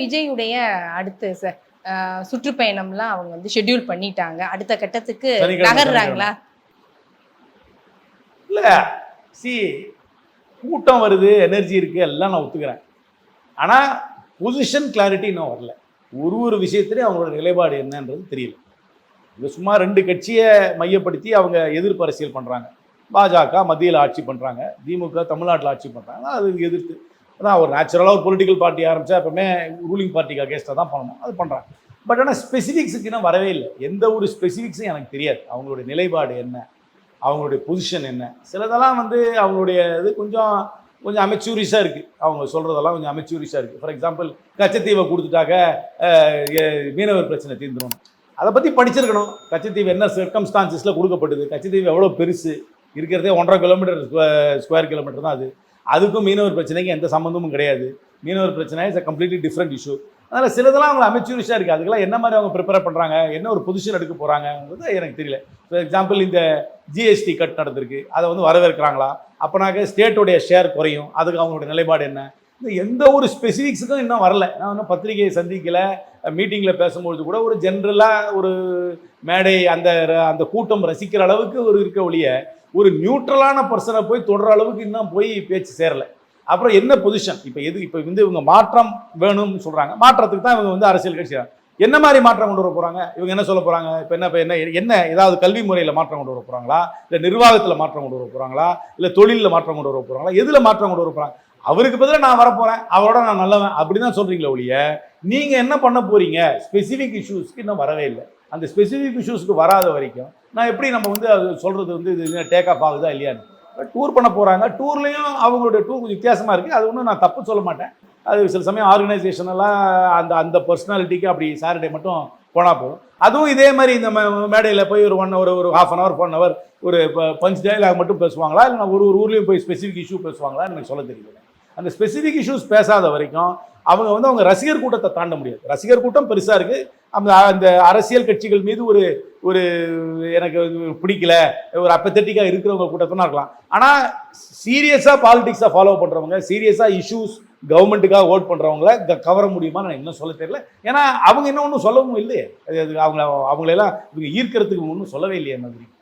விஜயுடைய அடுத்த சுற்றுப்பயணம்லாம் அவங்க வந்து ஷெட்யூல் பண்ணிட்டாங்க. அடுத்த கட்டத்துக்கு நகர்றாங்களா? இல்ல சி கூட்டம் வருது எனர்ஜி இருக்கு எல்லாம் நான் ஒத்துக்கிறேன். ஆனா பொசிஷன் கிளாரிட்டி இன்னும் வரல. ஒரு ஒரு விஷயத்துலையும் அவங்களோட நிலைப்பாடு என்னன்றது தெரியல. இது சும்மா ரெண்டு கட்சியை மையப்படுத்தி அவங்க எதிர்ப்பு அரசியல் பண்றாங்க. பாஜக மத்தியில் ஆட்சி பண்றாங்க. திமுக தமிழ்நாட்டில் ஆட்சி பண்றாங்க. அது எதிர்த்து அதான் ஒரு நேச்சுரலாக ஒரு பொலிட்டிக்கல் பார்ட்டி ஆரம்பித்தா எப்பவுமே ரூலிங் பார்ட்டிக்கு அகேன்ஸ்டாக தான் பண்ணணும். அது பண்ணுறாங்க பட் ஆனால் ஸ்பெசிஃபிக்ஸுக்கு இன்னும் வரவே இல்லை. எந்த ஒரு ஸ்பெசிஃபிக்ஸும் எனக்கு தெரியாது. அவங்களுடைய நிலைப்பாடு என்ன? அவங்களுடைய பொசிஷன் என்ன? சிலதெல்லாம் வந்து அவங்களுடைய இது கொஞ்சம் கொஞ்சம் அமைச்சூரிஸாக இருக்குது அவங்க சொல்கிறதெல்லாம் கொஞ்சம் அமைச்சூரிஸாக இருக்குது ஃபார் எக்ஸாம்பிள் கச்சத்தீவை கொடுத்துட்டாக்க மீனவர் பிரச்சனை தீர்ந்துடும் அதை பற்றி படிச்சிருக்கணும். கச்சத்தீவு என்ன சர்க்கம்ஸ்டான்சஸில் கொடுக்கப்பட்டது? கச்சத்தீவு எவ்வளோ பெருசு? இருக்கிறதே ஒன்றரை கிலோமீட்டர் ஸ்கொயர் கிலோமீட்டர் தான் அது. அதுக்கும் மீனவர் பிரச்சனைக்கு எந்த சம்மந்தமும் கிடையாது. மீனவர் பிரச்சனை is a completely different issue அதனால் சிலதெல்லாம் அவங்க அமைச்சூரிஷாக இருக்குது அதுக்கெல்லாம் என்ன மாதிரி அவங்க ப்ரிப்பேர் பண்ணுறாங்க என்ன ஒரு பொசிஷன் எடுக்க போகிறாங்கன்றது எனக்கு தெரியல. ஃபார் எக்ஸாம்பிள் இந்த ஜிஎஸ்டி கட் நடந்திருக்கு. அதை வந்து வரவேற்கிறாங்களா? அப்போனாக்க ஸ்டேட்டுடைய ஷேர் குறையும். அதுக்கு அவங்களோட நிலைப்பாடு என்ன? இந்த எந்த ஒரு ஸ்பெசிஃபிக்ஸுக்கும் இன்னும் வரல. நான் இன்னும் பத்திரிகையை சந்திக்கல. மீட்டிங்கில் பேசும்பொழுது கூட ஒரு ஜென்ரலாக ஒரு மேடை அந்த அந்த கூட்டம் ரசிக்கிற அளவுக்கு ஒரு இருக்க ஒழிய ஒரு நியூட்ரலான பர்சனை போய் தொடர அளவுக்கு இன்னும் போய் பேச்சு சேரலை. அப்புறம் என்ன பொசிஷன் இப்போ எது இப்போ வந்து இவங்க மாற்றம் வேணும்னு சொல்கிறாங்க மாற்றத்துக்கு தான் இவங்க வந்து அரசியல் கட்சி என்ன மாதிரி மாற்றம் கொண்டு வர போகிறாங்க இவங்க என்ன சொல்ல போகிறாங்க இப்போ என்ன இப்போ என்ன என்ன ஏதாவது கல்வி முறையில் மாற்றம் கொண்டு வர போகிறாங்களா இல்லை நிர்வாகத்தில் மாற்றம் கொண்டு வர போகிறாங்களா இல்லை தொழிலில் மாற்றம் கொண்டு வர போகிறாங்களா எதில் மாற்றம் கொண்டு வர போகிறாங்க அவருக்கு பதிலாக நான் வரப்போகிறேன் அவரோட நான் நல்லவன். அப்படி தான் சொல்கிறீங்களே ஒழிய நீங்கள் என்ன பண்ண போகிறீங்க ஸ்பெசிஃபிக் இஷ்யூஸ்க்கு இன்னும் வரவே இல்லை. அந்த ஸ்பெசிஃபிக் இஷ்யூஸ்க்கு வராத வரைக்கும் நான் எப்படி நம்ம வந்து அது சொல்கிறது வந்து இது டேக் ஆஃப் ஆகுதா இல்லையான்னு. டூர் பண்ண போகிறாங்க டூர்லேயும் அவங்களுடைய டூர் கொஞ்சம் வித்தியாசமாக இருக்குது அது ஒன்றும் நான் தப்பு சொல்ல மாட்டேன். அது சில சமயம் ஆர்கனைசேஷன் எல்லாம் அந்த அந்த பர்சனாலிட்டிக்கு அப்படி சாட்டர்டே மட்டும் போனால் போதும். அதுவும் இதே மாதிரி இந்த மேடையில் போய் ஒரு ஒன் ஹவர் ஒரு half an hour one hour ஒரு பஞ்ச் டைலாக் மட்டும் பேசுவாங்களா? இல்லை ஒரு ஒரு ஊர்லேயும் போய் ஸ்பெசிஃபிக் இஷ்யூ பேசுவாங்களா எனக்கு சொல்ல தெரியல. அந்த ஸ்பெசிஃபிக் இஷ்யூஸ் பேசாத வரைக்கும் அவங்க வந்து அவங்க ரசிகர் கூட்டத்தை தாண்ட முடியாது. ரசிகர் கூட்டம் பெருசாக இருக்குது அந்த அந்த அரசியல் கட்சிகள் மீது ஒரு ஒரு எனக்கு பிடிக்கல. ஒரு அப்பத்தட்டிக்காக இருக்கிறவங்க கூட்டத்தினா இருக்கலாம். ஆனால் சீரியஸாக பாலிடிக்ஸை ஃபாலோ பண்ணுறவங்க சீரியஸாக இஷ்யூஸ் கவர்மெண்ட்டுக்காக ஓட் பண்ணுறவங்கள கவர முடியுமா நான் இன்னும் சொல்ல தெரியல. ஏன்னா அவங்க இன்னும் ஒன்றும் சொல்லவும் இல்லையே. அது அது அவங்கள அவங்களெல்லாம் இவங்க ஈர்க்கிறதுக்கு ஒன்றும் சொல்லவே இல்லையே மாதிரி.